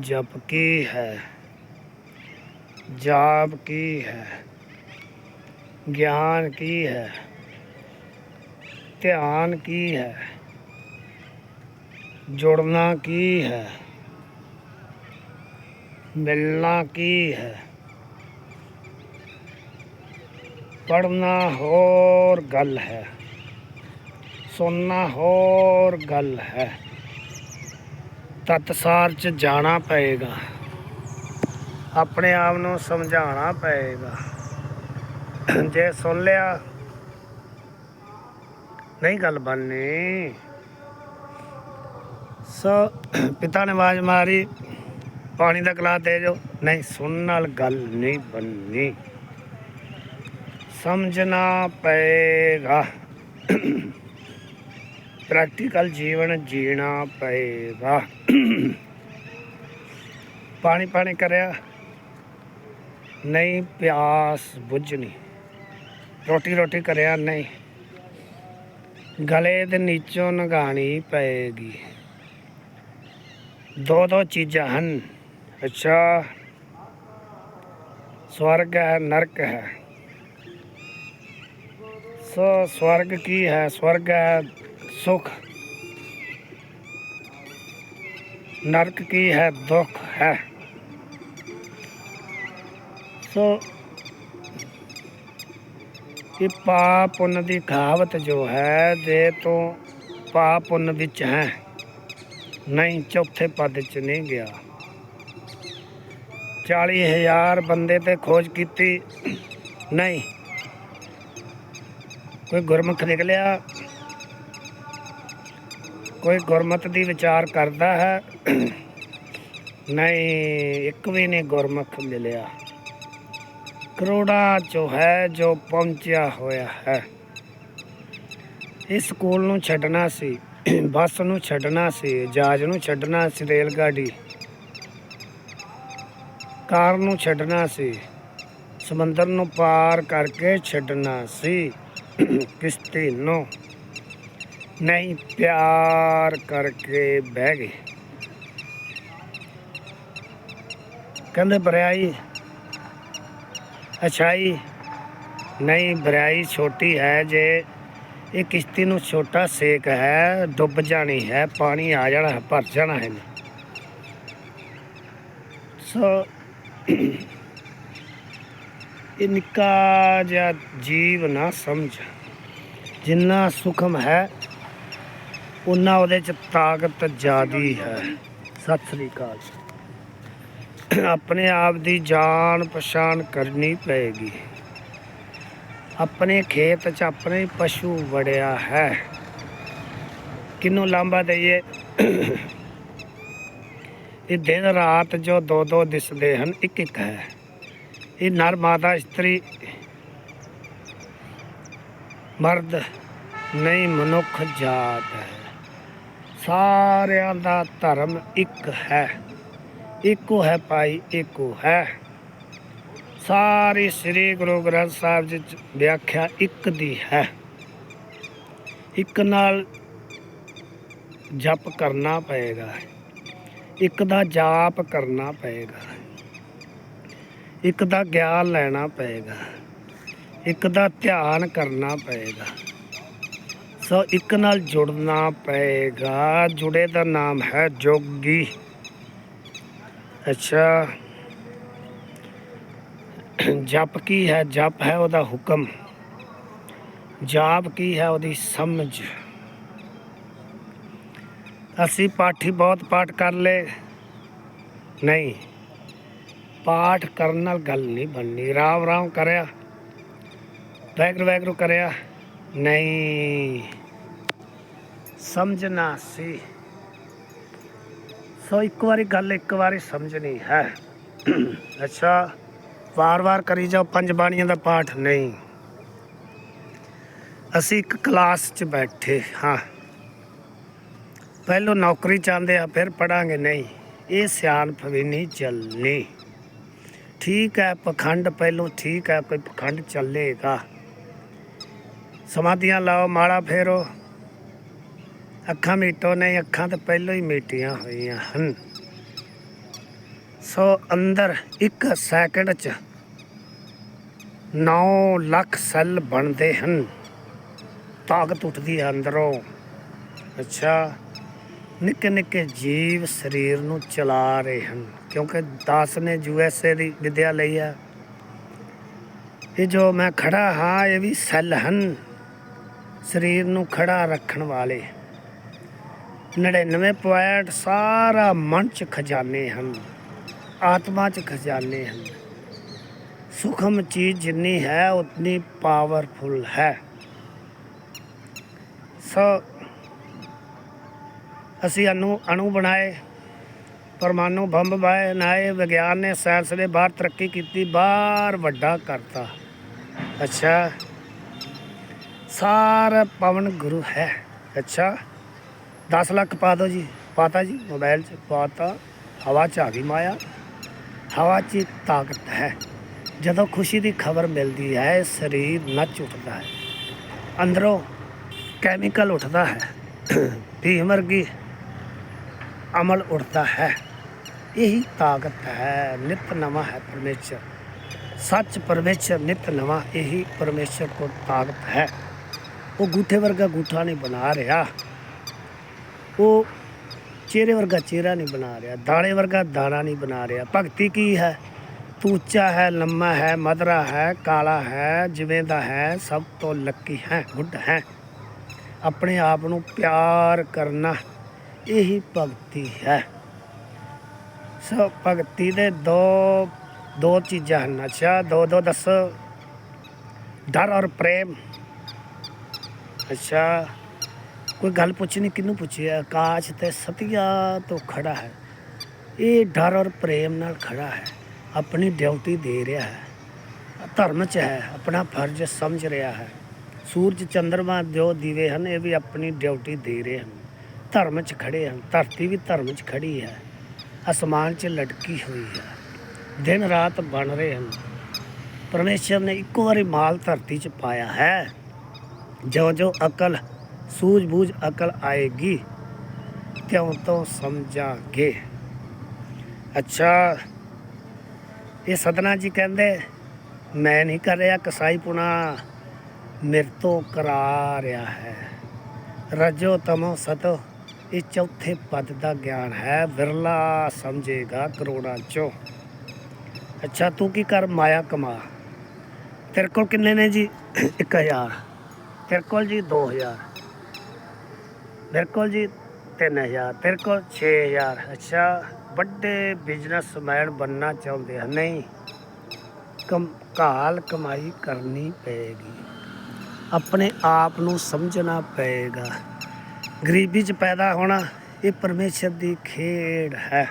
ਜਪ ਕੀ ਹੈ? ਜਾਪ ਕੀ ਹੈ? ਗਿਆਨ ਕੀ ਹੈ? ਧਿਆਨ ਕੀ ਹੈ? ਜੁੜਨਾ ਕੀ ਹੈ? ਮਿਲਣਾ ਕੀ ਹੈ? ਪੜਨਾ ਹੋਰ ਗੱਲ ਹੈ। ਸੁਣਨਾ ਹੋਰ ਗੱਲ ਹੈ। ਤਤਸਾਰ ਚ ਜਾਣਾ ਪਏਗਾ। ਆਪਣੇ ਆਪ ਨੂੰ ਸਮਝਾਉਣਾ ਪਏਗਾ। ਜੇ ਸੁਣ ਲਿਆ। ਨਹੀਂ ਗੱਲ ਬਣਨੀ। ਸੋ ਪਿਤਾ ਨੇ ਆਵਾਜ਼ ਮਾਰੀ। ਪਾਣੀ ਦਾ ਗਲਾਸ ਦੇ ਜੋ ਨਹੀਂ, ਸੁਣਨ ਨਾਲ ਗੱਲ ਨਹੀਂ ਬਣਨੀ। ਸਮਝਣਾ ਪਏਗਾ। ਪ੍ਰੈਕਟੀਕਲ ਜੀਵਨ ਜੀਣਾ ਪਏਗਾ। ਪਾਣੀ ਪਾਣੀ ਕਰਿਆ। ਨਹੀਂ, ਪਿਆਸ ਬੁੱਝਣੀ। ਰੋਟੀ ਰੋਟੀ ਕਰਿਆ ਨਹੀਂ। ਗਲੇ ਦੇ ਨੀਚੋਂ ਨਗਾਣੀ ਪਏਗੀ। ਦੋ ਦੋ ਚੀਜ਼ਾਂ ਹਨ। ਅੱਛਾ, ਸਵਰਗ ਹੈ, ਨਰਕ ਹੈ। ਸੋ ਸਵਰਗ ਕੀ ਹੈ? ਸਵਰਗ ਹੈ ਸੁਖ। ਨਰਕ ਕੀ ਹੈ, ਦੁੱਖ ਹੈ। ਸੋ ਇਹ ਪਾਪ ਪੁੰਨ ਦੀ ਕਹਾਵਤ ਜੋ ਹੈ ਜੇ ਤੂੰ ਪਾਪ ਪੁੰਨ ਵਿੱਚ ਹੈ। ਨਹੀਂ, ਚੌਥੇ ਪਦ ਚ ਨਹੀਂ ਗਿਆ। 40000 ਬੰਦੇ ਤੇ ਖੋਜ ਕੀਤੀ। ਨਹੀਂ। ਕੋਈ ਗੁਰਮੁਖ ਨਿਕਲਿਆ। ਕੋਈ ਗੁਰਮਤ ਦੀ ਵਿਚਾਰ ਕਰਦਾ ਹੈ, ਨਹੀਂ ਇੱਕ ਵੀ ਨੇ ਗੁਰਮੁਖ ਮਿਲਿਆ। ਕਰੋੜਾ ਜੋ ਹੈ ਜੋ ਪਹੁੰਚਿਆ ਹੋਇਆ ਹੈ। ਇਸ ਸਕੂਲ ਨੂੰ ਛੱਡਣਾ ਸੀ, ਬੱਸ ਨੂੰ ਛੱਡਣਾ ਸੀ, ਜਹਾਜ਼ ਨੂੰ ਛੱਡਣਾ ਸੀ ਰੇਲ ਗਾਡੀ ਕਾਰ ਨੂੰ ਛੱਡਣਾ ਸੀ, ਸਮੁੰਦਰ ਨੂੰ ਪਾਰ ਕਰਕੇ ਛੱਡਣਾ ਸੀ, ਕਿਸ਼ਤੀ ਨੂੰ ਨਹੀਂ ਪਿਆਰ ਕਰਕੇ ਬਹਿ ਗਏ। ਕਹਿੰਦੇ ਬਰਿਆਈ ਅਛਾਈ ਨਹੀਂ ਬਰਿਆਈ ਛੋਟੀ ਹੈ ਜੇ ਇਹ ਕਿਸ਼ਤੀ ਨੂੰ ਛੋਟਾ ਸੇਕ ਹੈ ਡੁੱਬ ਜਾਣੀ ਹੈ ਪਾਣੀ ਆ ਜਾਣਾ ਹੈ, ਭਰ ਜਾਣਾ ਹੈ। ਸੋ ਇਹ ਨਿੱਕਾ ਜਿਹਾ ਜੀਵ ਨਾ ਸਮਝ ਜਿੰਨਾ ਸੁਖਮ ਹੈ ਉਨਾ ਉਹਦੇ ਚ ਤਾਕਤ ਜ਼ਿਆਦੀ ਹੈ। ਸਤਿ ਸ੍ਰੀ ਅਕਾਲ। ਆਪਣੇ ਆਪ ਦੀ ਜਾਣ ਪਛਾਣ ਕਰਨੀ ਪਏਗੀ। ਆਪਣੇ ਖੇਤ 'ਚ ਆਪਣੇ ਪਸ਼ੂ ਵੜਿਆ ਹੈ। ਕਿਨੂੰ ਲਾਂਬਾ ਦਈਏ? ਇਹ ਦਿਨ ਰਾਤ ਜੋ ਦੋ ਦੋ ਦਿਸਦੇ ਹਨ ਇੱਕ ਇੱਕ ਹੈ। ਇਹ ਨਰ ਮਾਦਾ ਇਸਤਰੀ ਮਰਦ ਨਹੀਂ, ਮਨੁੱਖ ਜਾਤ ਹੈ। ਸਾਰਿਆਂ ਦਾ ਧਰਮ ਇੱਕ ਹੈ। ਇੱਕੋ ਹੈ ਭਾਈ, ਇੱਕੋ ਹੈ। ਸਾਰੀ ਸ੍ਰੀ ਗੁਰੂ ਗ੍ਰੰਥ ਸਾਹਿਬ ਜੀ ਵਿਆਖਿਆ ਇੱਕ ਦੀ ਹੈ। ਇੱਕ ਨਾਲ ਜਪ ਕਰਨਾ ਪਏਗਾ। ਇੱਕ ਦਾ ਜਾਪ ਕਰਨਾ ਪਏਗਾ। ਇੱਕ ਦਾ ਗਿਆਨ ਲੈਣਾ ਪਏਗਾ। ਇੱਕ ਦਾ ਧਿਆਨ ਕਰਨਾ ਪਏਗਾ। ਸੋ ਇੱਕ ਨਾਲ ਜੁੜਨਾ ਪਏਗਾ। ਜੁੜੇ ਦਾ ਨਾਮ ਹੈ ਜੋਗੀ। ਅੱਛਾ। ਜਪ ਕੀ ਹੈ? ਜਪ ਹੈ ਉਹਦਾ ਹੁਕਮ। ਜਾਪ ਕੀ ਹੈ? ਉਹਦੀ ਸਮਝ। ਅਸੀਂ ਪਾਠੀ ਬਹੁਤ ਪਾਠ ਕਰ ਲਏ। ਨਹੀਂ, ਪਾਠ ਕਰਨ ਨਾਲ ਗੱਲ ਨਹੀਂ ਬਣਨੀ। ਰਾਮ ਰਾਮ ਕਰਿਆ। ਵੈਗਰੂ ਵੈਗਰੂ ਕਰਿਆ। ਨਹੀਂ। ਸਮਝਣਾ ਸੀ। ਸੋ ਇੱਕ ਵਾਰੀ ਗੱਲ ਇੱਕ ਵਾਰੀ ਸਮਝਣੀ ਹੈ। ਅੱਛਾ, ਵਾਰ-ਵਾਰ ਕਰੀ ਜਾਓ, ਪੰਜ ਬਾਣੀਆਂ ਦਾ ਪਾਠ ਨਹੀਂ। ਅਸੀਂ ਇੱਕ ਕਲਾਸ 'ਚ ਬੈਠੇ ਹਾਂ। ਪਹਿਲੋਂ ਨੌਕਰੀ ਚਾਹੁੰਦੇ ਆ, ਫਿਰ ਪੜਾਂਗੇ। ਨਹੀਂ, ਇਹ ਸਿਆਣਪ ਵੀ ਨਹੀਂ ਚੱਲਣੀ। ਠੀਕ ਹੈ, ਪਖੰਡ ਪਹਿਲੋਂ ਠੀਕ ਹੈ, ਕੋਈ ਪਖੰਡ ਚੱਲੇਗਾ। ਸਮਾਧੀਆਂ ਲਾਓ, ਮਾਲਾ ਫੇਰੋ। ਅੱਖਾਂ ਮੀਟੋ ਨਹੀਂ, ਅੱਖਾਂ ਤਾਂ ਪਹਿਲੋਂ ਹੀ ਮੀਟੀਆਂ ਹੋਈਆਂ ਹਨ। ਸੋ ਅੰਦਰ 1 ਸੈਕਿੰਡ ਚ 9 ਲੱਖ ਸੈੱਲ ਬਣਦੇ ਹਨ। ਤਾਕਤ ਉੱਠਦੀ ਹੈ ਅੰਦਰੋਂ। ਅੱਛਾ ਨਿੱਕੇ ਨਿੱਕੇ ਜੀਵ ਸਰੀਰ ਨੂੰ ਚਲਾ ਰਹੇ ਹਨ, ਕਿਉਂਕਿ 10 ਨੇ ਯੂ ਐਸ ਏ ਦੀ ਵਿਦਿਆ ਲਈ ਹੈ। ਇਹ ਜੋ ਮੈਂ ਖੜਾ ਹਾਂ, ਇਹ ਵੀ ਸੈੱਲ ਹਨ। ਸਰੀਰ ਨੂੰ ਖੜਾ ਰੱਖਣ ਵਾਲੇ। 99 ਪੁਆਇੰਟ, ਸਾਰਾ ਮਨ ਚ ਖਜ਼ਾਨੇ ਹਨ, ਆਤਮਾ ਚ ਖਜ਼ਾਨੇ ਹਨ। ਸੁਖਮ ਚੀਜ਼ ਜਿੰਨੀ ਹੈ, ਉਤਨੀ ਪਾਵਰਫੁਲ ਹੈ। ਸੋ, ਅਸੀਂ ਅਣੂ ਅਣੂ ਬਣਾਏ, ਪਰਮਾਣੂ ਬੰਬ ਬਣਾਏ, ਵਿਗਿਆਨ ਨੇ ਸਾਇੰਸ ਨੇ ਬਾਹਰ ਤਰੱਕੀ ਕੀਤੀ, ਬਾਹਰ ਵੱਡਾ ਕਰਤਾ। ਅੱਛਾ, ਸਾਰਾ ਪਵਨ ਗੁਰੂ ਹੈ। ਅੱਛਾ 10 ਲੱਖ ਪਾ ਦਿਓ ਜੀ, ਪਾਤਾ ਜੀ ਮੋਬਾਈਲ 'ਚ ਪਾਤਾ, ਹਵਾ 'ਚ ਆ ਗਈ ਮਾਇਆ। ਹਵਾ 'ਚ ਤਾਕਤ ਹੈ। ਜਦੋਂ ਖੁਸ਼ੀ ਦੀ ਖਬਰ ਮਿਲਦੀ ਹੈ, ਸਰੀਰ ਨੱਚ ਉੱਠਦਾ ਹੈ। ਅੰਦਰੋਂ ਕੈਮੀਕਲ ਉੱਠਦਾ ਹੈ। ਭੀਮ ਵਰਗੀ ਅਮਲ ਉੱਠਦਾ ਹੈ। ਇਹੀ ਤਾਕਤ ਹੈ, ਨਿਤ ਨਵਾਂ ਹੈ ਪਰਮੇਸ਼ਰ। ਸੱਚ ਪਰਮੇਸ਼ਰ, ਨਿਤ ਨਵਾਂ, ਇਹੀ ਪਰਮੇਸ਼ਰ ਕੋਲ ਤਾਕਤ ਹੈ। ਉਹ ਗੂਠੇ ਵਰਗਾ ਗੂਠਾ ਨਹੀਂ ਬਣਾ ਰਿਹਾ। ਉਹ ਚਿਹਰੇ ਵਰਗਾ ਚਿਹਰਾ ਨਹੀਂ ਬਣਾ ਰਿਹਾ, ਦਾਣੇ ਵਰਗਾ ਦਾਣਾ ਨਹੀਂ ਬਣਾ ਰਿਹਾ। ਭਗਤੀ ਕੀ ਹੈ? ਤੂੰ ਉੱਚਾ ਹੈ, ਲੰਮਾ ਹੈ, ਮਧਰਾ ਹੈ, ਕਾਲਾ ਹੈ, ਜਿਵੇਂ ਦਾ ਹੈ, ਸਭ ਤੋਂ ਲੱਕੀ ਹੈ ਗੁੱਡ ਹੈ। ਆਪਣੇ ਆਪ ਨੂੰ ਪਿਆਰ ਕਰਨਾ ਇਹੀ ਭਗਤੀ ਹੈ। ਸੋ ਭਗਤੀ ਦੇ ਦੋ ਦੋ ਚੀਜ਼ਾਂ ਹਨ। ਅੱਛਾ, ਦੋ ਦੋ ਦੱਸੋ। ਡਰ ਔਰ ਪ੍ਰੇਮ। ਅੱਛਾ। ਕੋਈ ਗੱਲ ਪੁੱਛਣੀ, ਕਿਹਨੂੰ ਪੁੱਛੀ ਹੈ ਆਕਾਸ਼ ਤੇ ਸਤਿਆ ਤੋਂ ਖੜਾ ਹੈ। ਇਹ ਡਰ ਔਰ ਪ੍ਰੇਮ ਨਾਲ ਖੜਾ ਹੈ। ਆਪਣੀ ਡਿਊਟੀ ਦੇ ਰਿਹਾ ਹੈ। ਧਰਮ ਚ ਹੈ। ਆਪਣਾ ਫਰਜ਼ ਸਮਝ ਰਿਹਾ ਹੈ। ਸੂਰਜ ਚੰਦਰਮਾ ਜੋ ਦੀਵੇ ਹਨ, ਇਹ ਵੀ ਆਪਣੀ ਡਿਊਟੀ ਦੇ ਰਹੇ ਹਨ। ਧਰਮ ਚ ਖੜੇ ਹਨ। ਧਰਤੀ ਵੀ ਧਰਮ ਚ ਖੜੀ ਹੈ। ਅਸਮਾਨ 'ਚ ਲਟਕੀ ਹੋਈ ਹੈ। ਦਿਨ ਰਾਤ ਬਣ ਰਹੇ ਹਨ। ਪਰਮੇਸ਼ਰ ਨੇ ਇੱਕੋ ਵਾਰੀ ਮਾਲ ਧਰਤੀ 'ਚ ਪਾਇਆ ਹੈ। ਜੋ ਜੋ ਅਕਲ ਸੂਝ-ਬੂਝ ਅਕਲ ਆਏਗੀ ਕਿਉਂ ਤੋਂ ਸਮਝਾਂਗੇ। ਅੱਛਾ, ਇਹ ਸਤਨਾ ਜੀ ਕਹਿੰਦੇ, ਮੈਂ ਨਹੀਂ ਕਰ ਰਿਹਾ ਕਸਾਈ ਪੁਣਾ, ਮੇਰੇ ਤੋਂ ਕਰਾ ਰਿਹਾ ਹੈ। ਰਜੋ ਤਮੋ ਸਤੋ, ਇਹ ਚੌਥੇ ਪਦ ਦਾ ਗਿਆਨ ਹੈ। ਵਿਰਲਾ ਸਮਝੇਗਾ ਕਰੋੜਾਂ ਚੋਂ। ਅੱਛਾ, ਤੂੰ ਕੀ ਕਰ ਮਾਇਆ ਕਮਾ? ਤੇਰੇ ਕੋਲ ਕਿੰਨੇ ਨੇ ਜੀ? 1000 ਤੇਰੇ ਕੋਲ ਜੀ 2000 ਮੇਰੇ ਕੋਲ ਜੀ 3000 ਤੇਰੇ ਕੋਲ 6000 ਅੱਛਾ, ਵੱਡੇ ਬਿਜ਼ਨਸਮੈਨ ਬੰਨਣਾ ਚਾਹੁੰਦੇ ਹਨ ਨਹੀਂ। ਕਮ ਕਾਲ ਕਮਾਈ ਕਰਨੀ ਪਏਗੀ। ਆਪਣੇ ਆਪ ਨੂੰ ਸਮਝਣਾ ਪਏਗਾ। ਗਰੀਬੀ 'ਚ ਪੈਦਾ ਹੋਣਾ, ਇਹ ਪਰਮੇਸ਼ਰ ਦੀ ਖੇਡ ਹੈ।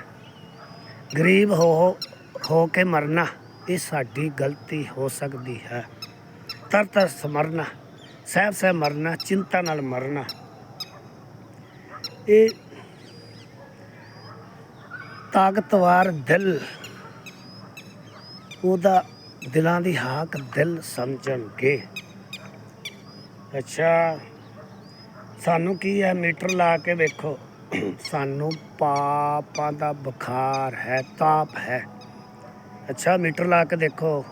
ਗਰੀਬ ਹੋ ਹੋ ਕੇ ਮਰਨਾ, ਇਹ ਸਾਡੀ ਗਲਤੀ ਹੋ ਸਕਦੀ ਹੈ। ਤਰ ਤਰ ਸਮਰਨਾ ਸਹਿਬ ਸਹਿਬ ਮਰਨਾ, ਚਿੰਤਾ ਨਾਲ ਮਰਨਾ। ਇਹ ਤਾਕਤਵਾਰ ਦਿਲ, ਉਹਦਾ ਦਿਲਾਂ ਦੀ ਹਾਕ ਦਿਲ ਸਮਝਣਗੇ ਅੱਛਾ, ਸਾਨੂੰ ਕੀ ਹੈ ਮੀਟਰ ਲਾ ਕੇ ਵੇਖੋ। ਸਾਨੂੰ ਪਾਪਾਂ ਦਾ ਬੁਖਾਰ ਹੈ, ਤਾਪ ਹੈ। ਅੱਛਾ, ਮੀਟਰ ਲਾ ਕੇ ਦੇਖੋ।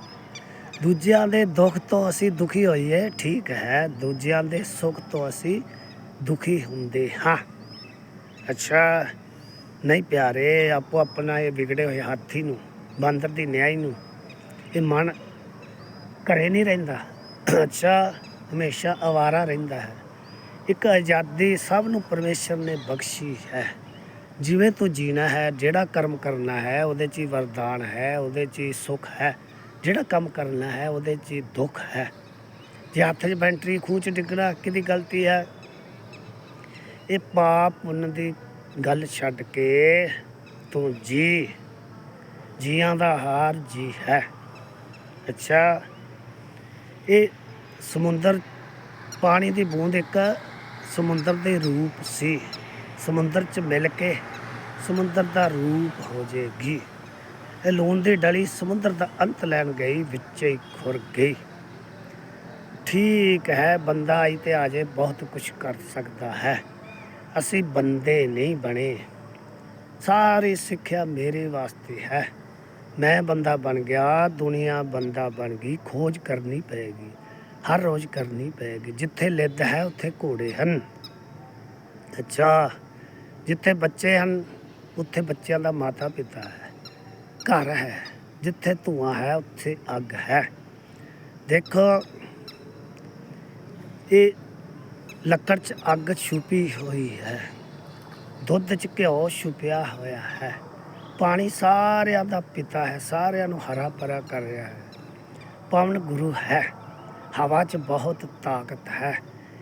ਦੂਜਿਆਂ ਦੇ ਦੁੱਖ ਤੋਂ ਅਸੀਂ ਦੁਖੀ ਹੋਈਏ, ਠੀਕ ਹੈ। ਦੂਜਿਆਂ ਦੇ ਸੁੱਖ ਤੋਂ ਅਸੀਂ ਦੁਖੀ ਹੁੰਦੇ ਹਾਂ। ਅੱਛਾ, ਨਹੀਂ ਪਿਆਰੇ, ਆਪੋ ਆਪਣਾ ਇਹ ਵਿਗੜੇ ਹੋਏ ਹਾਥੀ ਨੂੰ, ਬਾਂਦਰ ਦੀ ਨਿਆਈ ਨੂੰ, ਇਹ ਮਨ ਘਰੇ ਨਹੀਂ ਰਹਿੰਦਾ। ਅੱਛਾ, ਹਮੇਸ਼ਾ ਆਵਾਰਾ ਰਹਿੰਦਾ ਹੈ। ਇੱਕ ਆਜ਼ਾਦੀ ਸਭ ਨੂੰ ਪਰਮੇਸ਼ਰ ਨੇ ਬਖਸ਼ੀ ਹੈ। ਜਿਵੇਂ ਤੂੰ ਜੀਣਾ ਹੈ, ਜਿਹੜਾ ਕਰਮ ਕਰਨਾ ਹੈ, ਉਹਦੇ 'ਚ ਹੀ ਵਰਦਾਨ ਹੈ, ਉਹਦੇ 'ਚ ਹੀ ਸੁੱਖ ਹੈ। ਜਿਹੜਾ ਕੰਮ ਕਰਨਾ ਹੈ, ਉਹਦੇ 'ਚ ਹੀ ਦੁੱਖ ਹੈ। ਜੇ ਹੱਥ 'ਚ ਬੈਂਟਰੀ, ਖੂਹ 'ਚ ਡਿੱਗਣਾ, ਕਿਹਦੀ ਗਲਤੀ ਹੈ? ਇਹ ਪਾਪ ਪੁੰਨ ਦੀ ਗੱਲ ਛੱਡ ਕੇ ਤੂੰ ਜੀ, ਜੀਆਂ ਦਾ ਹਾਰ ਜੀ ਹੈ। ਅੱਛਾ, ਇਹ ਸਮੁੰਦਰ ਪਾਣੀ ਦੀ ਬੂੰਦ ਇੱਕ ਸਮੁੰਦਰ ਦੇ ਰੂਪ ਸੀ। ਸਮੁੰਦਰ 'ਚ ਮਿਲ ਕੇ ਸਮੁੰਦਰ ਦਾ ਰੂਪ ਹੋ ਜਾਏਗੀ ਇਹ ਲੂਣ ਦੀ ਡਲੀ ਸਮੁੰਦਰ ਦਾ ਅੰਤ ਲੈਣ ਗਈ, ਵਿੱਚ ਹੀ ਖੁਰ ਗਈ। ਠੀਕ ਹੈ, ਬੰਦਾ ਆਈ ਤੇ ਆ ਜੇ ਬਹੁਤ ਕੁਝ ਕਰ ਸਕਦਾ ਹੈ। ਅਸੀਂ ਬੰਦੇ ਨਹੀਂ ਬਣੇ। ਸਾਰੀ ਸਿੱਖਿਆ ਮੇਰੇ ਵਾਸਤੇ ਹੈ। ਮੈਂ ਬੰਦਾ ਬਣ ਗਿਆ, ਦੁਨੀਆ ਬੰਦਾ ਬਣ ਗਈ, ਖੋਜ ਕਰਨੀ ਪਏਗੀ, ਹਰ ਰੋਜ਼ ਕਰਨੀ ਪਏਗੀ। ਜਿੱਥੇ ਲਿੱਦ ਹੈ, ਉੱਥੇ ਘੋੜੇ ਹਨ। ਅੱਛਾ, ਜਿੱਥੇ ਬੱਚੇ ਹਨ, ਉੱਥੇ ਬੱਚਿਆਂ ਦਾ ਮਾਤਾ ਪਿਤਾ ਹੈ, ਘਰ ਹੈ। ਜਿੱਥੇ ਧੂਆਂ ਹੈ, ਉੱਥੇ ਅੱਗ ਹੈ। ਦੇਖੋ, ਇਹ ਲੱਕੜ 'ਚ ਅੱਗ ਛੁਪੀ ਹੋਈ ਹੈ। ਦੁੱਧ 'ਚ ਘਿਓ ਛੁਪਿਆ ਹੋਇਆ ਹੈ। ਪਾਣੀ ਸਾਰਿਆਂ ਦਾ ਪਿਤਾ ਹੈ, ਸਾਰਿਆਂ ਨੂੰ ਹਰਾ ਭਰਾ ਕਰ ਰਿਹਾ ਹੈ। ਪਵਨ ਗੁਰੂ ਹੈ। ਹਵਾ 'ਚ ਬਹੁਤ ਤਾਕਤ ਹੈ।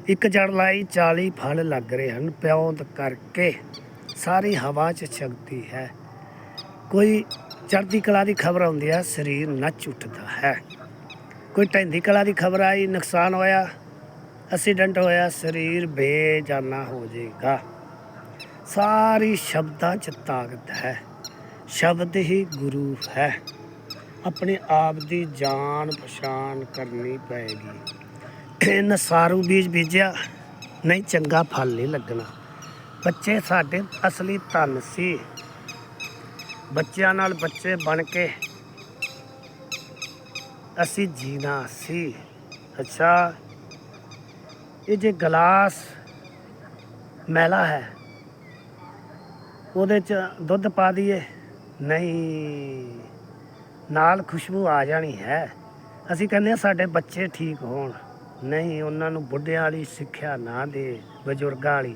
ਇੱਕ ਜੜ ਲਾਈ 40 ਫਲ ਲੱਗ ਰਹੇ ਹਨ ਪਿਉਂਦ ਕਰਕੇ। ਸਾਰੀ ਹਵਾ 'ਚ ਸ਼ਕਤੀ ਹੈ। ਕੋਈ ਚੜ੍ਹਦੀ ਕਲਾ ਦੀ ਖਬਰ ਆਉਂਦੀ ਹੈ, ਸਰੀਰ ਨੱਚ ਉੱਠਦਾ ਹੈ। ਕੋਈ ਢਹਿੰਦੀ ਕਲਾ ਦੀ ਖਬਰ ਆਈ, ਨੁਕਸਾਨ ਹੋਇਆ ਐਕਸੀਡੈਂਟ ਹੋਇਆ, ਸਰੀਰ ਬੇਜਾਨਾ ਹੋ ਜਾਏਗਾ ਸਾਰੀ ਸ਼ਬਦਾਂ 'ਚ ਤਾਕਤ ਹੈ। ਸ਼ਬਦ ਹੀ ਗੁਰੂ ਹੈ। ਆਪਣੇ ਆਪ ਦੀ ਜਾਣ ਪਛਾਣ ਕਰਨੀ ਪਏਗੀ। ਇਹ ਸਾਰੂ ਬੀਜ ਬੀਜਿਆ, ਨਹੀਂ ਚੰਗਾ ਫਲ ਨਹੀਂ ਲੱਗਣਾ। ਬੱਚੇ ਸਾਡੇ ਅਸਲੀ ਧਨ ਸੀ। ਬੱਚਿਆਂ ਨਾਲ ਬੱਚੇ ਬਣ ਕੇ ਅਸੀਂ ਜੀਣਾ ਸੀ। ਅੱਛਾ ਇਹ ਜੇ ਗਲਾਸ ਮੈਲਾ ਹੈ, ਉਹਦੇ ਚ ਦੁੱਧ ਪਾ ਦਈਏ। ਨਹੀਂ, ਨਾਲ ਖੁਸ਼ਬੂ ਆ ਜਾਣੀ ਹੈ। ਅਸੀਂ ਕਹਿੰਦੇ ਹਾਂ ਸਾਡੇ ਬੱਚੇ ਠੀਕ ਹੋਣ। ਨਹੀਂ, ਉਹਨਾਂ ਨੂੰ ਬੁੱਢਿਆਂ ਵਾਲੀ ਸਿੱਖਿਆ ਨਾ ਦੇ, ਬਜ਼ੁਰਗਾਂ ਵਾਲੀ।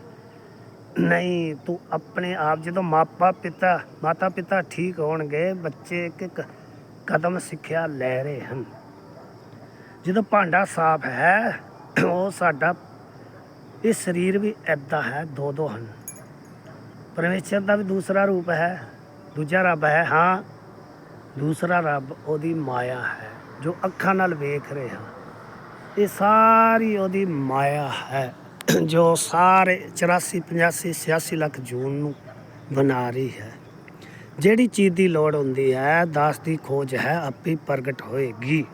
ਨਹੀਂ, ਤੂੰ ਆਪਣੇ ਆਪ ਜਦੋਂ ਮਾਪਾ ਪਿਤਾ, ਮਾਤਾ ਪਿਤਾ ਠੀਕ ਹੋਣਗੇ, ਬੱਚੇ ਇੱਕ ਇੱਕ ਕਦਮ ਸਿੱਖਿਆ ਲੈ ਰਹੇ ਹਨ। ਜਦੋਂ ਭਾਂਡਾ ਸਾਫ਼ ਹੈ ਉਹ ਸਾਡਾ, ਇਹ ਸਰੀਰ ਵੀ ਐਦਾਂ ਹੈ ਦੋ ਦੋ ਹਨ। ਪਰਮੇਸ਼ਰ ਦਾ ਵੀ ਦੂਸਰਾ ਰੂਪ ਹੈ, ਦੂਜਾ ਰੱਬ ਹੈ, ਹਾਂ, ਦੂਸਰਾ ਰੱਬ ਉਹਦੀ ਮਾਇਆ ਹੈ, ਜੋ ਅੱਖਾਂ ਨਾਲ ਵੇਖ ਰਹੇ। ਹਾਂ ਇਹ ਸਾਰੀ ਉਹਦੀ ਮਾਇਆ ਹੈ, ਜੋ ਸਾਰੇ 84 85 86 ਲੱਖ ਜੂਨ ਨੂੰ ਬਣਾ ਰਹੀ ਹੈ। ਜਿਹੜੀ ਚੀਜ਼ ਦੀ ਲੋੜ ਹੁੰਦੀ ਹੈ, ਦਾਸ ਦੀ ਖੋਜ ਹੈ, ਆਪੇ ਪ੍ਰਗਟ ਹੋਏਗੀ।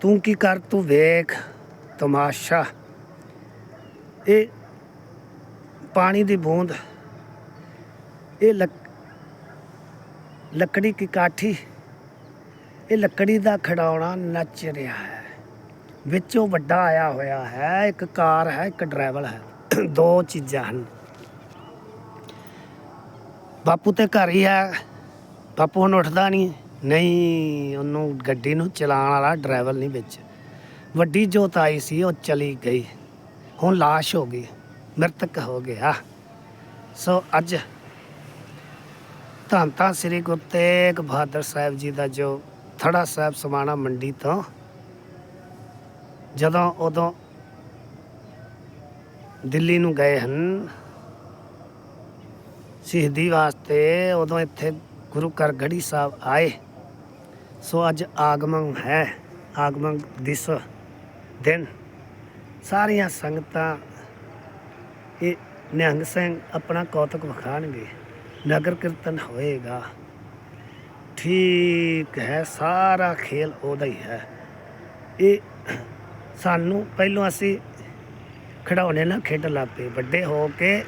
ਤੂੰ ਕੀ ਕਰ, ਤੂੰ ਵੇਖ ਤਮਾਸ਼ਾ। ਇਹ ਪਾਣੀ ਦੀ ਬੂੰਦ, ਇਹ ਲੱਕ- ਲੱਕੜੀ ਕੀ ਕਾਠੀ, ਇਹ ਲੱਕੜੀ ਦਾ ਖੜਾਉਣਾ ਨੱਚ ਰਿਹਾ ਹੈ। ਵਿੱਚੋਂ ਵੱਡਾ ਆਇਆ ਹੋਇਆ ਹੈ, ਇੱਕ ਕਾਰ ਹੈ, ਇੱਕ ਡਰਾਈਵਰ ਹੈ। ਦੋ ਚੀਜ਼ਾਂ ਹਨ। ਬਾਪੂ ਤੇ ਘਰ ਹੀ ਹੈ, ਬਾਪੂ ਹੁਣ ਉੱਠਦਾ ਨਹੀਂ। ਨਹੀਂ, ਉਹਨੂੰ ਗੱਡੀ ਨੂੰ ਚਲਾਉਣ ਵਾਲਾ ਡਰਾਈਵਰ ਨਹੀਂ ਵਿੱਚ। ਵੱਡੀ ਜੋਤ ਆਈ ਸੀ, ਉਹ ਚਲੀ ਗਈ। ਹੁਣ ਲਾਸ਼ ਹੋ ਗਈ, ਮ੍ਰਿਤਕ ਹੋ ਗਿਆ। ਸੋ ਅੱਜ ਧੰਨ ਧੰਨ ਸ੍ਰੀ ਗੁਰੂ ਤੇਗ ਬਹਾਦਰ ਸਾਹਿਬ ਜੀ ਦਾ ਜੋ ਥੜਾ ਸਾਹਿਬ ਸਮਾਣਾ ਮੰਡੀ ਤੋਂ ਜਦੋਂ ਉਦੋਂ ਦਿੱਲੀ ਨੂੰ ਗਏ ਹਨ, ਸ਼ਹੀਦੀ ਵਾਸਤੇ ਉਦੋਂ ਇੱਥੇ ਗੁਰੂ ਘਰ ਗੜੀ ਸਾਹਿਬ ਆਏ। ਸੋ ਅੱਜ ਆਗਮਨ ਹੈ, ਆਗਮਨ ਦਿਸ ਦਿਨ। ਸਾਰੀਆਂ ਸੰਗਤਾਂ ਇਹ ਨਿਹੰਗ ਸਿੰਘ ਆਪਣਾ ਕੌਤਕ ਵਿਖਾਣਗੇ, ਨਗਰ ਕੀਰਤਨ ਹੋਏਗਾ। ਠੀਕ ਹੈ, ਸਾਰਾ ਖੇਲ ਉਹਦਾ ਹੀ ਹੈ। ਇਹ ਸਾਨੂੰ ਪਹਿਲੋਂ ਅਸੀਂ ਖਿਡੌਣੇ ਨਾਲ ਖੇਡਣ ਲੱਗ ਪਏ, ਵੱਡੇ ਹੋ ਕੇ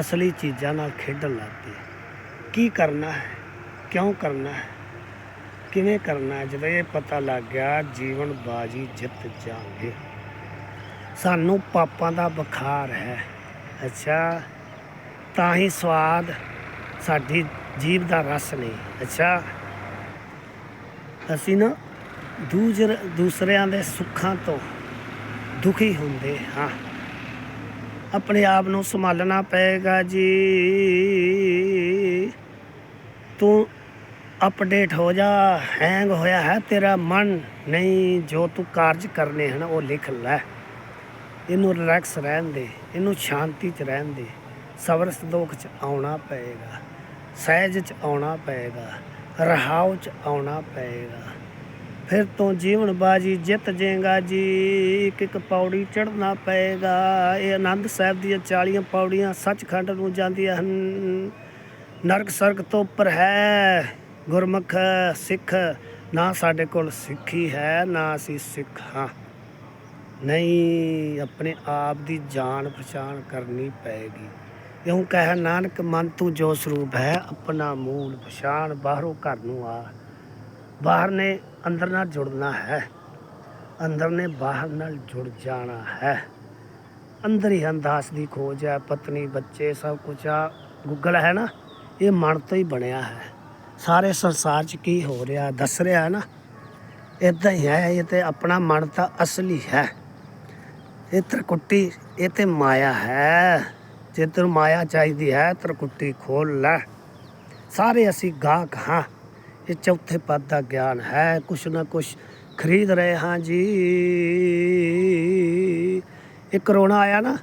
ਅਸਲੀ ਚੀਜ਼ਾਂ ਨਾਲ ਖੇਡਣ ਲੱਗ ਪਏ। ਕੀ ਕਰਨਾ ਹੈ, ਕਿਉਂ ਕਰਨਾ ਹੈ? ਕਿਵੇਂ ਕਰਨਾ ਜਦੋਂ ਇਹ ਪਤਾ ਲੱਗ ਗਿਆ, ਜੀਵਨ ਬਾਜੀ ਜਿੱਤ ਜਾਵਾਂਗੇ ਸਾਨੂੰ ਪਾਪਾਂ ਦਾ ਬੁਖਾਰ ਹੈ। ਅੱਛਾ, ਤਾਂ ਹੀ ਸਵਾਦ ਸਾਡੀ ਜੀਭ ਦਾ ਰਸ ਨਹੀਂ। ਅੱਛਾ, ਅਸੀਂ ਨਾ ਦੂਜਰ, ਦੂਸਰਿਆਂ ਦੇ ਸੁੱਖਾਂ ਤੋਂ ਦੁਖੀ ਹੁੰਦੇ ਹਾਂ। ਆਪਣੇ ਆਪ ਨੂੰ ਸੰਭਾਲਣਾ ਪਏਗਾ ਜੀ। ਤੂੰ ਅਪਡੇਟ ਹੋ ਜਾ, ਹੈਂਗ ਹੋਇਆ ਹੈ, ਤੇਰਾ ਮਨ ਨਹੀਂ ਜੋ ਤੂੰ ਕਾਰਜ ਕਰਨੇ ਹਨ, ਉਹ ਲਿਖ ਲੈ। ਇਹਨੂੰ ਰਿਲੈਕਸ ਰਹਿਣ ਦੇ, ਇਹਨੂੰ ਸ਼ਾਂਤੀ 'ਚ ਰਹਿਣ ਦੇ। ਸਬਰ ਸੰਦੋਖ 'ਚ ਆਉਣਾ ਪਏਗਾ, ਸਹਿਜ 'ਚ ਆਉਣਾ ਪਏਗਾ, ਰਹਾਉ 'ਚ ਆਉਣਾ ਪਏਗਾ। ਫਿਰ ਤੋਂ ਜੀਵਨ ਬਾਜੀ, ਜਿੱਤ ਜੇਗਾ ਜੀ, ਇੱਕ ਇੱਕ ਪੌੜੀ ਚੜ੍ਹਨਾ ਪਏਗਾ। ਇਹ ਆਨੰਦ ਸਾਹਿਬ ਦੀਆਂ 40 ਪੌੜੀਆਂ ਸੱਚਖੰਡ ਨੂੰ ਜਾਂਦੀਆਂ ਹਨ। ਨਰਕ ਸਰਕ ਤੋਂ ਉੱਪਰ ਹੈ। ਗੁਰਮੁਖ ਸਿੱਖ, ਨਾ ਸਾਡੇ ਕੋਲ ਸਿੱਖੀ ਹੈ, ਨਾ ਅਸੀਂ ਸਿੱਖ ਹਾਂ। ਨਹੀਂ, ਆਪਣੇ ਆਪ ਦੀ ਜਾਣ ਪਛਾਣ ਕਰਨੀ ਪਏਗੀ। ਇਉਂ ਕਹਿ ਨਾਨਕ, ਮਨ ਤੂੰ ਜੋ ਸਰੂਪ ਹੈ, ਆਪਣਾ ਮੂਲ ਪਛਾਣ ਬਾਹਰੋਂ ਘਰ ਨੂੰ ਆ। ਬਾਹਰ ਨੇ ਅੰਦਰ ਨਾਲ ਜੁੜਨਾ ਹੈ। ਅੰਦਰ ਨੇ ਬਾਹਰ ਨਾਲ ਜੁੜ ਜਾਣਾ ਹੈ। ਅੰਦਰ ਹੀ ਅੰਦਾਸ ਦੀ ਖੋਜ ਹੈ, ਪਤਨੀ, ਬੱਚੇ ਸਭ ਕੁਝ ਆ। ਗੁੱਗਲ ਹੈ ਨਾ, ਇਹ ਮਨ ਤੋਂ ਹੀ ਬਣਿਆ ਹੈ। ਸਾਰੇ ਸੰਸਾਰ 'ਚ ਕੀ ਹੋ ਰਿਹਾ, ਦੱਸ ਰਿਹਾ ਹੈ ਨਾ? ਇਦਾਂ ਹੀ ਹੈ, ਇਹ ਤੇ ਆਪਣਾ ਮਨ ਤਾਂ ਅਸਲੀ ਹੈ। ਇਹ ਤਰਕੁੱਟੀ, ਇਹ ਤੇ ਮਾਇਆ ਹੈ। ਜੇ ਤੈਨੂੰ ਮਾਇਆ ਚਾਹੀਦੀ ਹੈ, ਤਰਕੁੱਟੀ ਖੋਲ ਲੈ। ਸਾਰੇ ਅਸੀਂ ਗਾਹਕ ਹਾਂ। ਇਹ ਚੌਥੇ ਪਦ ਦਾ ਗਿਆਨ ਹੈ। ਕੁਛ ਨਾ ਕੁਛ ਖਰੀਦ ਰਹੇ ਹਾਂ ਜੀ। ਇਹ ਕਰੋਨਾ ਆਇਆ ਨਾ,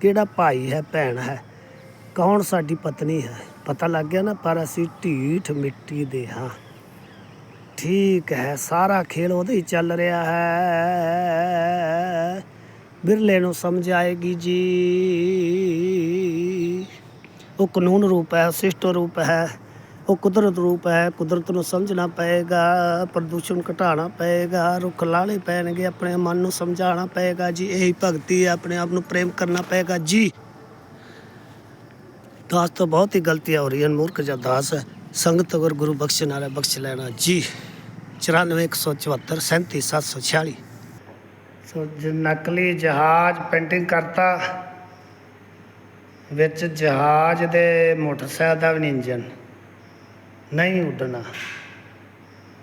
ਕਿਹੜਾ ਭਾਈ ਹੈ, ਭੈਣ ਹੈ? ਕੌਣ ਸਾਡੀ ਪਤਨੀ ਹੈ? ਪਤਾ ਲੱਗ ਗਿਆ ਨਾ, ਪਰ ਅਸੀਂ ਢੀਠ ਮਿੱਟੀ ਦੇ ਹਾਂ। ਠੀਕ ਹੈ, ਸਾਰਾ ਖੇਲ ਉਹਦੇ ਹੀ ਚੱਲ ਰਿਹਾ ਹੈ। ਬਿਰਲੇ ਨੂੰ ਸਮਝ ਆਏਗੀ ਜੀ। ਉਹ ਕਾਨੂੰਨ ਰੂਪ ਹੈ, ਸਿਸ਼ਟ ਰੂਪ ਹੈ, ਉਹ ਕੁਦਰਤ ਰੂਪ ਹੈ। ਕੁਦਰਤ ਨੂੰ ਸਮਝਣਾ ਪਏਗਾ, ਪ੍ਰਦੂਸ਼ਣ ਘਟਾਉਣਾ ਪਏਗਾ, ਰੁੱਖ ਲਾਣੇ ਪੈਣਗੇ, ਆਪਣੇ ਮਨ ਨੂੰ ਸਮਝਾਉਣਾ ਪਏਗਾ ਜੀ। ਇਹੀ ਭਗਤੀ ਹੈ, ਆਪਣੇ ਆਪ ਨੂੰ ਪ੍ਰੇਮ ਕਰਨਾ ਪਏਗਾ ਜੀ। ਦਾਸ ਤੋਂ ਬਹੁਤ ਹੀ ਗਲਤੀਆਂ ਹੋ ਰਹੀਆਂ ਮੂਰਖ ਜਾਂ ਦਾਸ। ਹੈ ਸੰਗਤ ਅਗਰ ਗੁਰੂ ਬਖਸ਼ਣ ਵਾਲਾ ਬਖਸ਼ ਲੈਣਾ। ਜੀ 94174 37746 ਸੋ ਨਕਲੀ ਜਹਾਜ਼ ਪੇਂਟਿੰਗ ਕਰਤਾ, ਵਿੱਚ ਜਹਾਜ਼ ਦੇ ਮੋਟਰਸਾਈਕਲ ਦਾ ਵੀ ਨਹੀਂ ਇੰਜਨ ਨਹੀਂ ਉੱਡਣਾ।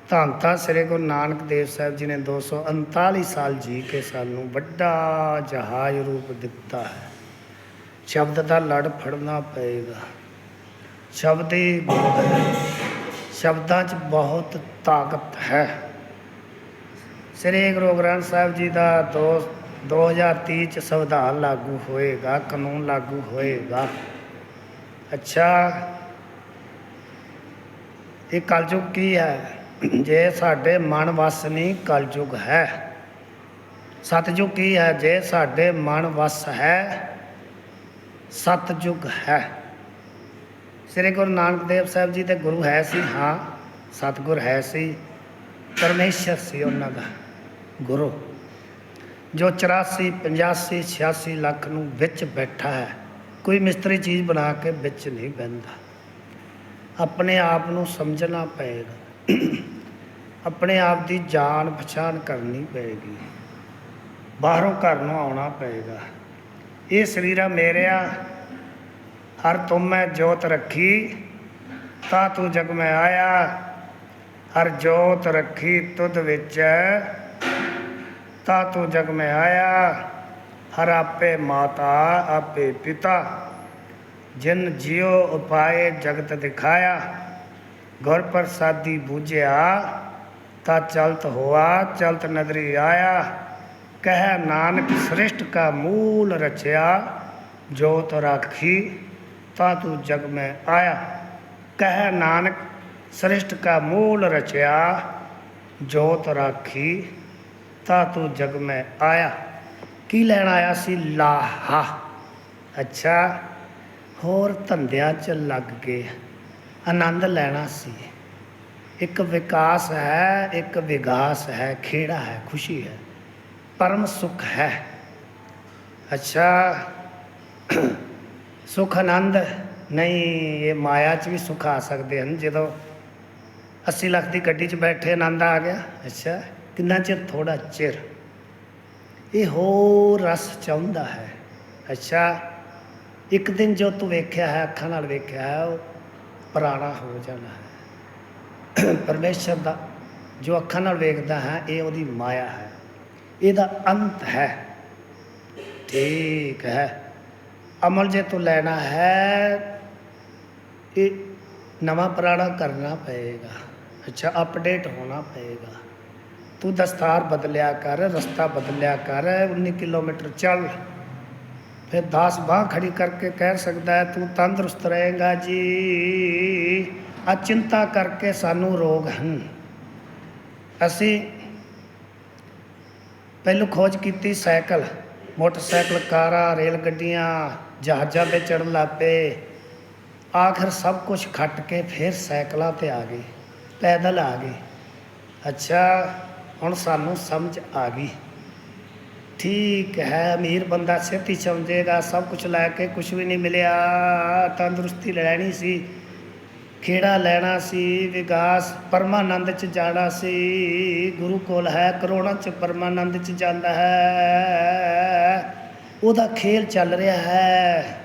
ਧੰਨ ਤਾਂ ਸ੍ਰੀ ਗੁਰੂ ਨਾਨਕ ਦੇਵ ਸਾਹਿਬ ਜੀ ਨੇ 239 ਸਾਲ ਜੀ ਕੇ ਸਾਨੂੰ ਵੱਡਾ ਜਹਾਜ਼ ਰੂਪ ਦਿੱਤਾ ਹੈ। ਸ਼ਬਦ ਦਾ ਲੜ ਫੜਨਾ ਪਏਗਾ। ਸ਼ਬਦ ਹੀ ਸ਼ਬਦਾਂ 'ਚ ਬਹੁਤ ਤਾਕਤ ਹੈ। ਸ੍ਰੀ ਗੁਰੂ ਗ੍ਰੰਥ ਸਾਹਿਬ ਜੀ ਦਾ ਦੋ 2030 ਚ ਸੰਵਿਧਾਨ ਲਾਗੂ ਹੋਏਗਾ, ਕਾਨੂੰਨ ਲਾਗੂ ਹੋਏਗਾ। ਅੱਛਾ, ਇਹ ਕਲਯੁਗ ਕੀ ਹੈ? ਜੇ ਸਾਡੇ ਮਨ ਵਸ ਨਹੀਂ, ਕਲਯੁਗ ਹੈ। ਸਤਜੁਗ ਕੀ ਹੈ? ਜੇ ਸਾਡੇ ਮਨ ਵਸ ਹੈ ਸਤਜੁਗ ਹੈ। ਸ੍ਰੀ ਗੁਰੂ ਨਾਨਕ ਦੇਵ ਸਾਹਿਬ ਜੀ ਦੇ ਗੁਰੂ ਹੈ ਸੀ, ਹਾਂ, ਸਤਗੁਰ ਹੈ ਸੀ, ਪਰਮੇਸ਼ਰ ਸੀ ਉਹਨਾਂ ਦਾ ਗੁਰੂ, ਜੋ 84 85 86 ਲੱਖ ਨੂੰ ਵਿੱਚ ਬੈਠਾ ਹੈ। ਕੋਈ ਮਿਸਤਰੀ ਚੀਜ਼ ਬਣਾ ਕੇ ਵਿੱਚ ਨਹੀਂ ਬਹਿੰਦਾ। ਆਪਣੇ ਆਪ ਨੂੰ ਸਮਝਣਾ ਪਏਗਾ। ਆਪਣੇ ਆਪ ਦੀ ਜਾਣ ਪਛਾਣ ਕਰਨੀ ਪਏਗੀ। ਬਾਹਰੋਂ ਘਰ ਨੂੰ ਆਉਣਾ ਪਏਗਾ। ਇਹ ਸਰੀਰਾ ਮੇਰਿਆ, ਹਰ ਤੁਮ ਮੈਂ ਜੋਤ ਰੱਖੀ, ਤਾ ਤੂੰ ਜਗ ਮੈਂ ਆਇਆ, ਹਰ ਜੋਤ ਰੱਖੀ ਤੁਧ ਵਿੱਚ, ਤਾ ਤੂੰ ਜਗ ਮੈਂ ਆਇਆ, ਹਰ ਆਪੇ ਮਾਤਾ, ਆਪੇ ਪਿਤਾ, ਜਿਨ ਜਿਉ ਉਪਾਏ ਜਗਤ ਦਿਖਾਇਆ, ਗੁਰ ਪ੍ਰਸਾਦੀ ਬੂਝਿਆ, ਤਾ ਚਲਤ ਹੋਆ, ਚਲਤ ਨਦਰੀ ਆਇਆ ਕਹਿ ਨਾਨਕ ਸ੍ਰਿਸ਼ਟ ਕਾ ਮੂਲ ਰਚਿਆ ਜੋਤ ਰਾਖੀ ਤਾ ਤੂੰ ਜਗ ਮੈਂ ਆਇਆ। ਕਹਿ ਨਾਨਕ ਸ੍ਰਿਸ਼ਟ ਕਾ ਮੂਲ ਰਚਿਆ ਜੋਤ ਰਾਖੀ ਤਾ ਤੂੰ ਜਗ ਮੈਂ ਆਇਆ। ਕੀ ਲੈਣ ਆਇਆ ਸੀ? ਲਾਹਾ। ਅੱਛਾ, ਹੋਰ ਧੰਦਿਆਂ 'ਚ ਲੱਗ ਕੇ ਆਨੰਦ ਲੈਣਾ ਸੀ। ਇੱਕ ਵਿਕਾਸ ਹੈ, ਇੱਕ ਵਿਗਾਸ ਹੈ, ਖੇੜਾ ਹੈ, ਖੁਸ਼ੀ ਹੈ। ਪਰਮ ਸੁਖ ਹੈ ਅੱਛਾ ਸੁਖ ਆਨੰਦ ਨਹੀਂ ਇਹ ਮਾਇਆ 'ਚ ਵੀ ਸੁਖ ਆ ਸਕਦੇ ਹਨ ਜਦੋਂ 80 ਲੱਖ ਦੀ ਗੱਡੀ 'ਚ ਬੈਠੇ ਆਨੰਦ ਆ ਗਿਆ ਅੱਛਾ ਕਿੰਨਾ ਚਿਰ ਥੋੜਾ ਚਿਰ ਇਹ ਹੋਰ ਰਸ ਚਾਹੁੰਦਾ ਹੈ ਅੱਛਾ ਇੱਕ ਦਿਨ ਜੋ ਤੂੰ ਵੇਖਿਆ ਹੈ ਅੱਖਾਂ ਨਾਲ ਵੇਖਿਆ ਹੈ ਉਹ ਪੁਰਾਣਾ ਹੋ ਜਾਣਾ ਹੈ ਪਰਮੇਸ਼ਰ ਦਾ ਜੋ ਅੱਖਾਂ ਨਾਲ ਵੇਖਦਾ ਹੈ ਇਹ ਉਹਦੀ ਮਾਇਆ ਹੈ ਇਹਦਾ ਅੰਤ ਹੈ। ਠੀਕ ਹੈ। ਅਮਲ ਜੇ ਤੂੰ ਲੈਣਾ ਹੈ, ਇਹ ਨਵਾਂ ਪੁਰਾਣਾ ਕਰਨਾ ਪਏਗਾ। ਅੱਛਾ ਅਪਡੇਟ ਹੋਣਾ ਪਏਗਾ। ਤੂੰ ਦਸਤਾਰ ਬਦਲਿਆ ਕਰ, ਰਸਤਾ ਬਦਲਿਆ ਕਰ 19 ਕਿਲੋਮੀਟਰ ਚੱਲ। ਫਿਰ 10 ਬਾਹ ਖੜੀ ਕਰਕੇ ਕਹਿ ਸਕਦਾ ਹੈ, ਤੂੰ ਤੰਦਰੁਸਤ ਰਹੇਗਾ ਜੀ। ਆ ਚਿੰਤਾ ਕਰਕੇ ਸਾਨੂੰ ਰੋਗ ਹਨ। ਅਸੀਂ ਪਹਿਲੋਂ ਖੋਜ ਕੀਤੀ ਸਾਈਕਲ, ਮੋਟਰਸਾਈਕਲ, ਕਾਰਾਂ, ਰੇਲ ਗੱਡੀਆਂ, ਜਹਾਜ਼ਾਂ ਤੇ ਚੜ੍ਹਨ ਲੱਗ ਪਏ। ਆਖਰ ਸਭ ਕੁਝ ਖੱਟ ਕੇ ਫਿਰ ਸਾਈਕਲਾਂ ਤੇ ਆ ਗਏ, ਪੈਦਲ ਆ ਗਏ। ਅੱਛਾ, ਹੁਣ ਸਾਨੂੰ ਸਮਝ ਆ ਗਈ। ਠੀਕ ਹੈ, ਅਮੀਰ ਬੰਦਾ ਛੇਤੀ ਸਮਝੇਗਾ, ਸਭ ਕੁਝ ਲੈ ਕੇ ਕੁਝ ਵੀ ਨਹੀਂ ਮਿਲਿਆ, ਤੰਦਰੁਸਤੀ ਲੈਣੀ ਸੀ। ਖੇੜਾ ਲੈਣਾ ਸੀ? ਵਿਕਾਸ ਪਰਮਾਨੰਦ ਚ ਜਾਣਾ ਸੀ। ਗੁਰੂ ਕੋਲ ਹੈ, ਕਰੋੜਾਂ ਚ ਪਰਮਾਨੰਦ ਚ ਜਾਂਦਾ ਹੈ। ਉਹਦਾ ਖੇਲ ਚੱਲ ਰਿਹਾ ਹੈ।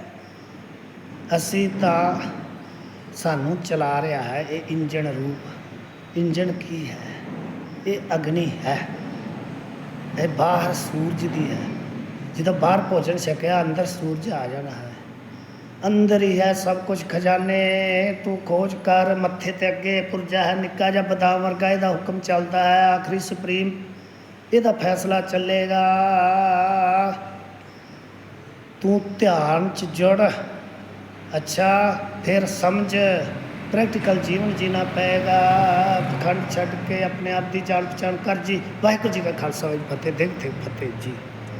ਅਸੀਂ ਤਾਂ ਸਾਨੂੰ ਚਲਾ ਰਿਹਾ ਹੈ, ਇਹ ਇੰਜਣ ਰੂਪ। ਇੰਜਣ ਕੀ ਹੈ? ਇਹ ਅਗਨੀ ਹੈ। ਇਹ ਬਾਹਰ ਸੂਰਜ ਦੀ ਹੈ। ਜਦੋਂ ਬਾਹਰ ਭੋਜਨ ਛਕਿਆ, ਅੰਦਰ ਸੂਰਜ ਆ ਜਾਣਾ ਹੈ। ਅੰਦਰ ਹੀ ਹੈ ਸਭ ਕੁਝ ਖਜ਼ਾਨੇ। ਤੂੰ ਖੋਜ ਕਰ, ਮੱਥੇ ਤੇ ਅੱਗੇ ਪੁਰਜਾ ਹੈ, ਨਿੱਕਾ ਜਿਹਾ ਬਦਾਮ ਵਰਗਾ ਇਹਦਾ ਹੁਕਮ ਚੱਲਦਾ ਹੈ, ਆਖਰੀ ਸੁਪਰੀਮ ਇਹਦਾ ਫੈਸਲਾ ਚੱਲੇਗਾ। ਤੂੰ ਧਿਆਨ ਚ ਜੁੜ। ਅੱਛਾ, ਫਿਰ ਸਮਝ। ਪ੍ਰੈਕਟੀਕਲ ਜੀਵਨ ਜੀਣਾ ਪਏਗਾ। ਪਖੰਡ ਛੱਡ ਕੇ ਆਪਣੇ ਆਪ ਦੀ ਜਾਣ ਪਛਾਣ ਕਰ ਜੀ। ਵਾਹਿਗੁਰੂ ਜੀ ਕਾ ਖਾਲਸਾ, ਵਾਹਿਗੁਰੂ ਫਤਿਹ। ਦੇਖ ਤੇ ਫਤਿਹ ਜੀ।